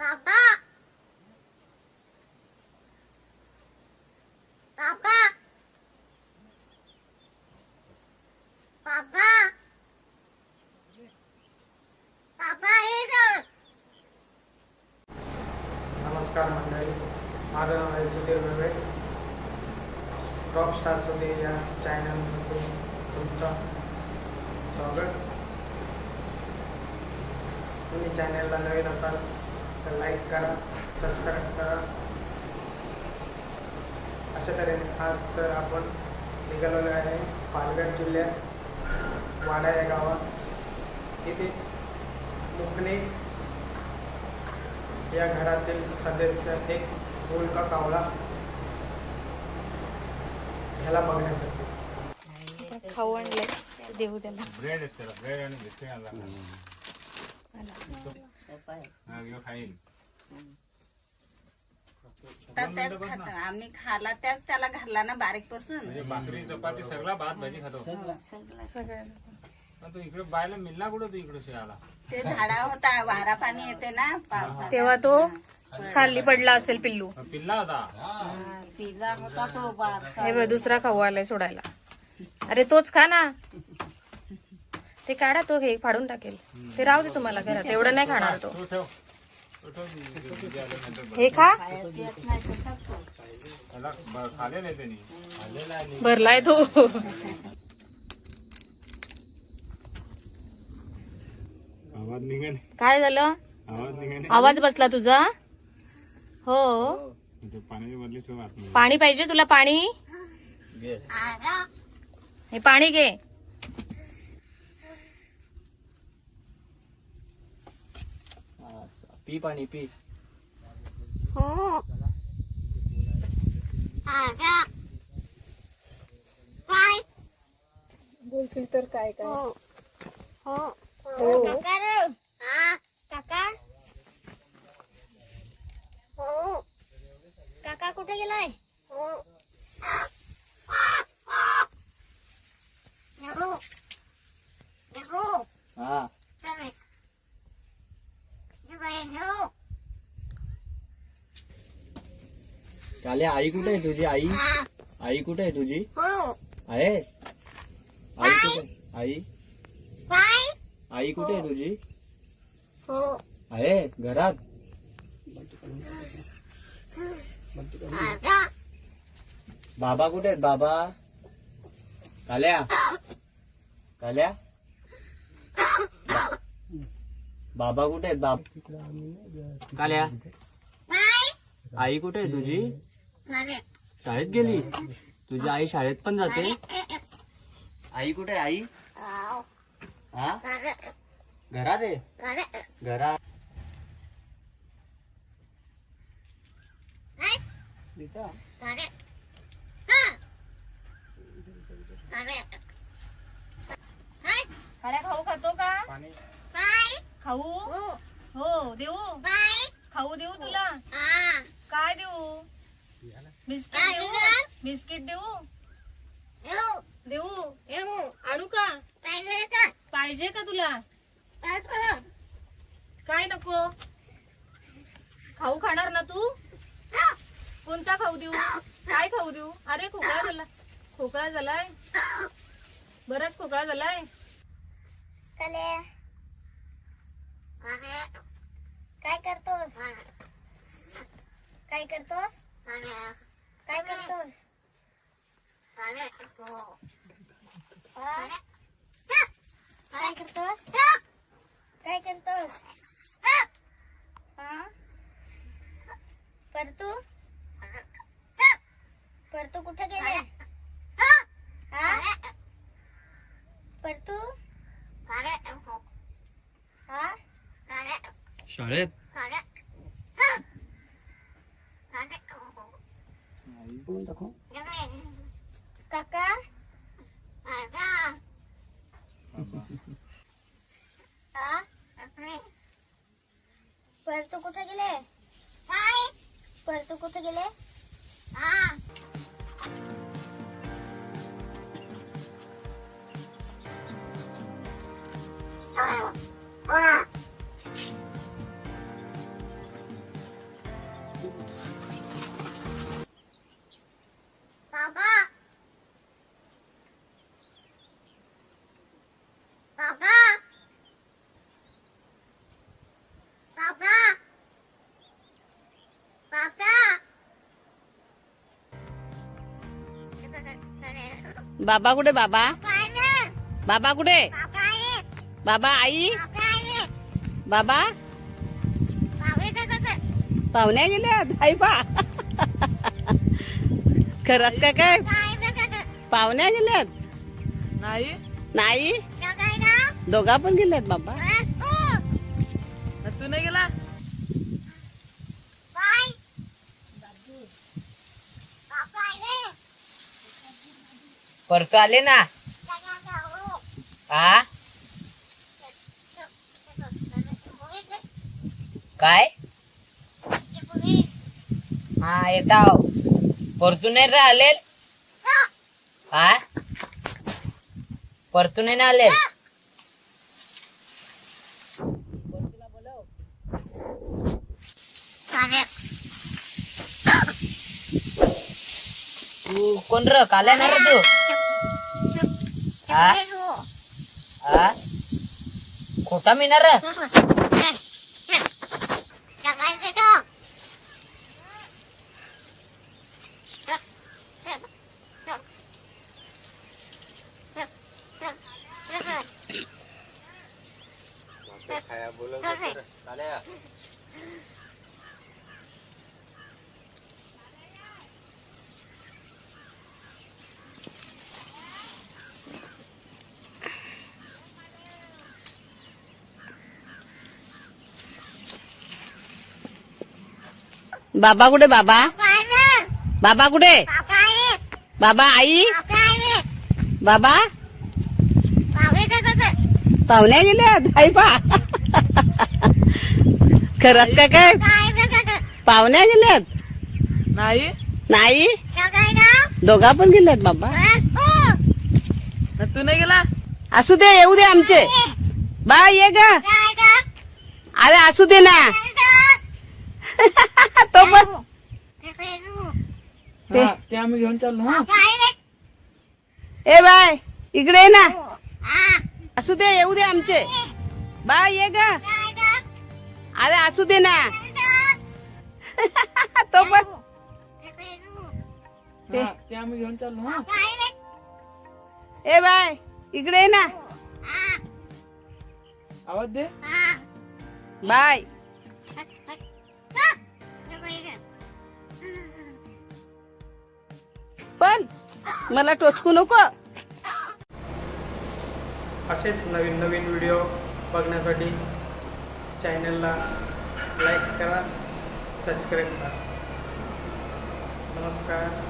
पापा पापा पापा पापा नमस्कार मंडळी. माझं नाव आहे सुधीर गवळे रॉकस्टार सुधीर या चॅनलमध्ये तुमचं स्वागत. तुम्ही चॅनलला नवीन असाल तर लाईक करा सबस्क्राईब करा. अशा तऱ्हेने आज तर आपण निघालेलो आहे पालघर जिल्ह्यात वाडा या गावात. इथे मुकणे या घरातील सदस्य एक मुलगा कावळा ह्याला बघण्यासाठी. खाऊ आणले. देऊ त्याला. ब्रेड आहे त्याला. ब्रेड आणि हा, खाईल त्याच खात. आम्ही खाला त्याच त्याला घालला ना बारीकपासून. म्हणजे भाकरी चपाती सगळा भात भाजी खातो. सगळं. पण तो इकडे बायला मिळला कुठं तू इकडे शिळाला? ते झाडा होता वारा पाणी येते ना पावसात. तेव्हा तो खाली पडला असेल पिल्लू. पिल्ला होता. पिला होता तो बारका. हे बघ दुसरा खाऊ आलाय सोडायला. अरे तोच खा ना. ते काढा तो हे फाडून टाकेल. ते राहू दे तुम्हाला घरात एवढं नाही खाणार तो. हे खा. भरलाय तो. आवाज निघाले. काय झालं? आवाज निघाले. आवाज बसला तुझा? हो. आतमध्ये. पाणी पाहिजे तुला पाणी? हे पाणी घे. पी पाणी पी. हो. काय? बोलशील तर काय हो. हो. हो काका रे. हा काका. हो. काका कुठे गेलाय? हो. काले आई कुठे आहे तुझी आई? आई कुठे आहे तुझी? हो. आहे? आई कुठे? आई? आई कुठे आहे तुझी? हो. आहे? घरात? बाबा. कुठे आहेत बाबा? काल्या? काल्या? बाबा कुठे आहेत बाब? काल्या? आई कुठे आहे तुझी? शाळेत गेली? तुझी आई शाळेत पण जाते? आई कुठे आई? हा? घरात आहे? घरात. हा. खाऊ खातो का? बाय खाऊ? हो. हो देऊ. बाय खाऊ देऊ तुला? आ काय देऊ? बिस्किट देऊ? बिस्किट देऊ? देऊ. आणू का? पाहिजे का? तुला? काय नको? खाऊ खाणार ना तू. कोणता खाऊ देऊ? काय खाऊ देऊ? अरे खोकळा झाला. खोकळा झालाय. बराच खोकळा झालाय कले अरे काय करतोस काय करतोस काय करतोस अरे हो हा? काय करतोस हा? परतू? परतू कुठे गेले हा? परतू? हा? शाळेत? काका? हा? परतू कुठे गेले परतू कुठे गेले हा बाबा. कुठे बाबा? बाबा कुठे? बाबा आई? बाबा? पाहुण्या गेल्या आई पा. खरंच का काय? पाहुण्या गेल्यात नाही. दोघा पण गेल्यात बाबा. परत आले ना. हा काय? हा येता परतून नाही राहिले हा परतून आले तू कोण र? काल्या ना तू? हा हा खोटा मी ना र बाबा कुठे बाबा? बाबा कुठे? बाबा आई? बाबा पाहुण्या गेल्या आई पा. खरंच का काय? पाहुण्या गेल्यात नाही. नाही? दोघा पण गेल्यात बाबा. तू नाही गेला? असू दे येऊ दे आमचे. बा ये ग. अरे असू दे ना. तो पण. ते. ते आम्ही घेऊन चाललो हा. ए बाय इकडे ये ना. असू दे येऊ दे आमचे. बा ये ग. अरे असू दे ना. तो पण. ते. ते आम्ही घेऊन चाललो हा. ए बाय इकडे ये ना. आवाज दे. बाय. पण मला टोचकू नको. असेच नवीन नवीन व्हिडिओ बघण्यासाठी चॅनलला लाईक करा सबस्क्राईब करा. नमस्कार.